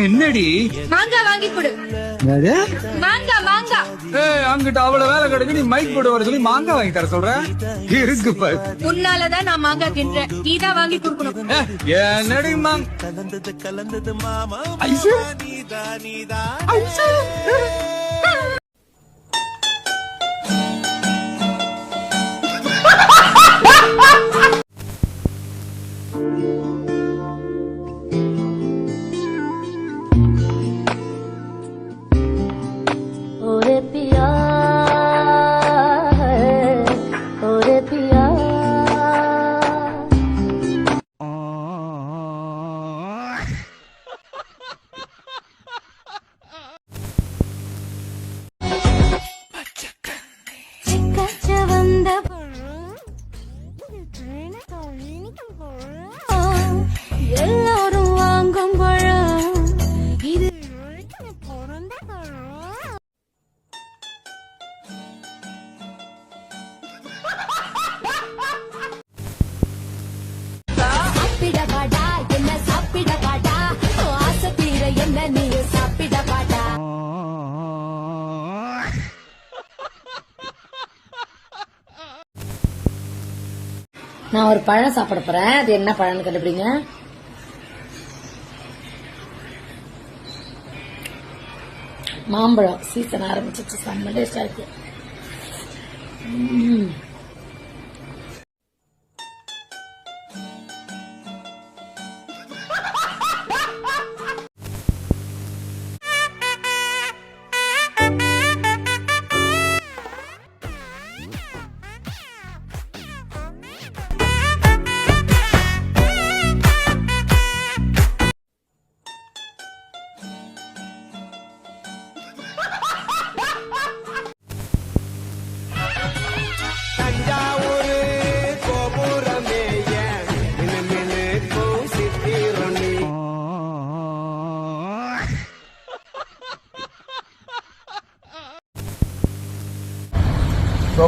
என்னடி? மாங்காய் வாங்கி கொடு. மாங்காய் மாங்காய் ஏய் அங்கிட்ட அவ்வளவு வேலை கிடக்கு நீ மைக் போட்டு வர சொல்லி மாங்காய் வாங்கி தர சொல்ற? இருக்கு பாரு. உன்னாலதான் நான் மாங்காய் தின்றேன் நீ தான் வாங்கி கொடுக்கணும். என்னடி மாங் ஐசு ஐசு ओरे நான் ஒரு பழம் சாப்பிட போறேன். அது என்ன பழம்னு கண்டுபிடிங்க. மாம்பழம். சீசன் ஆரம்பிச்சிச்சு செம்ம டேஸ்டா இருக்கு.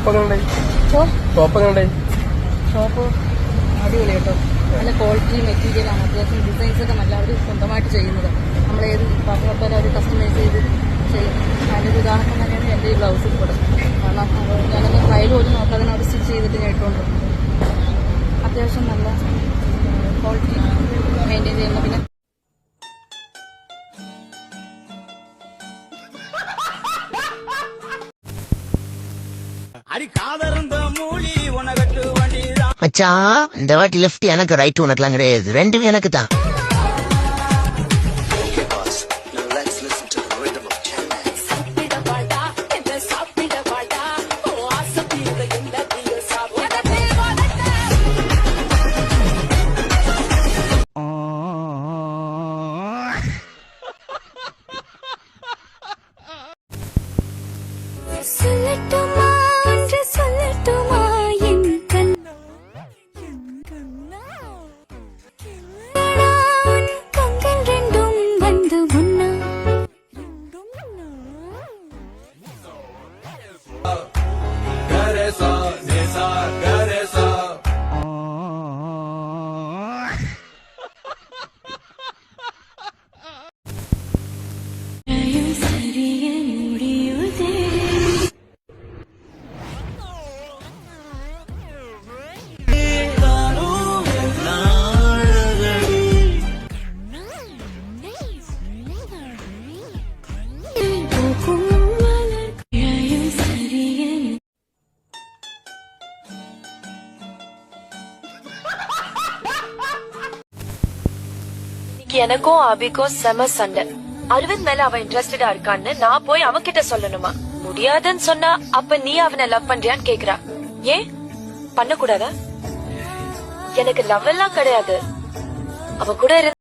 സോപ്പങ്ങളുണ്ടായി സോപ്പങ്ങളുണ്ടായി ഷോപ്പ് അടിപൊളി കേട്ടോ. നല്ല ക്വാളിറ്റി മെറ്റീരിയൽ ആണ്. അത്യാവശ്യം ഡിസൈൻസ് ഒക്കെ നല്ല അവർ സ്വന്തമായിട്ട് ചെയ്യുന്നത്. നമ്മൾ ഏത് പറഞ്ഞ അവർ കസ്റ്റമൈസ് ചെയ്ത് ചെയ്യും. അതിന്റെ ഉദാഹരണം തന്നെയാണ് എന്റെ ഈ ബ്ലൗസിൽ കൂടെ. കാരണം ഞാനൊന്ന് ട്രയൽ പോലും നോക്കാതെ അവർ സ്റ്റിച്ച് ചെയ്തിട്ട് ഞാൻ ഇട്ടുകൊണ്ട് അത്യാവശ്യം നല്ല ക്വാളിറ്റി മെയിന്റെയിൻ ചെയ്യുന്ന പിന്നെ மச்சா இந்த வாட்டி லெஃப்ட் எனக்கு ரைட் உனக்குலாம் கிடையாது. ரெண்டுமே எனக்கு தான் எனக்கும் அபிக்கும் செம சண்டை. அரவிந்த் மேல அவன் இன்ட்ரெஸ்டடா இருக்கான்னு நான் போய் அவன் கிட்ட சொல்லணுமா? முடியாதுன்னு சொன்னா அப்ப நீ அவனை லவ் பண்றியான்னு கேக்குறா. ஏன்? பண்ண கூடாதா எனக்கு லவ் எல்லாம் கிடையாது. அவ கூட இருந்து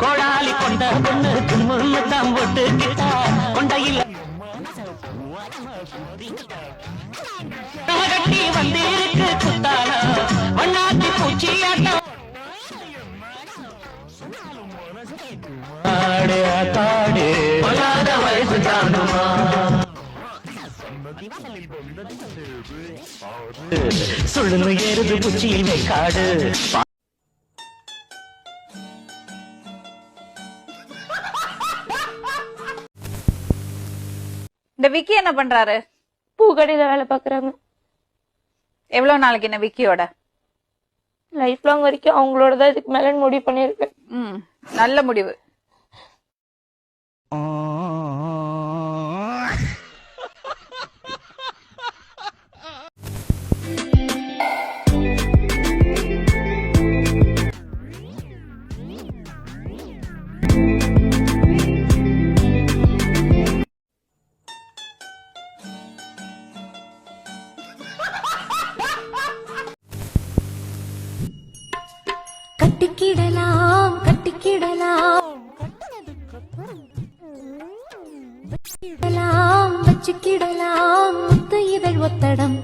கொண்டாலி கொண்ட பொண்ணு முள்ளு தான் ஒட்டுக்கிட்ட சொல்லுங்க ஏறுது பூச்சியில் காடு. இந்த விக்கி என்ன பண்றாரு? பூக்கடையில வேலை பாக்குறாங்க. எவ்வளவு நாளைக்கு என்ன விக்கியோட? லைஃப் லாங் வரைக்கும் அவங்களோட தான் இதுக்கு மேல முடிவு பண்ணியிருக்கேன். ம் நல்ல முடிவு. கட்டிக்கிடலாம் கட்டிக்கிடலாம். வச்சுக்கிடலாம் முத்து இதழ் ஒத்தடம்.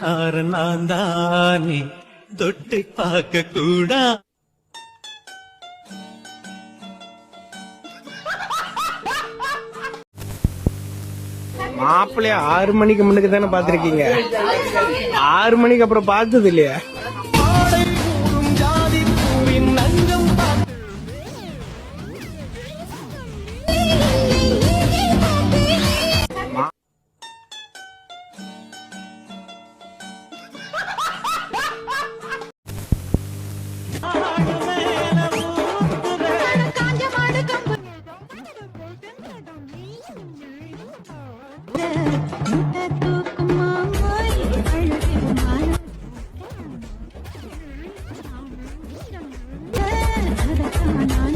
நான் தானே தொட்டு பார்க்க கூடா மாப்பிள்ளைய ஆறு மணிக்கு முன்னுக்கு தானே பாத்திருக்கீங்க ஆறு மணிக்கு அப்புறம் பார்த்தது இல்லையா रखना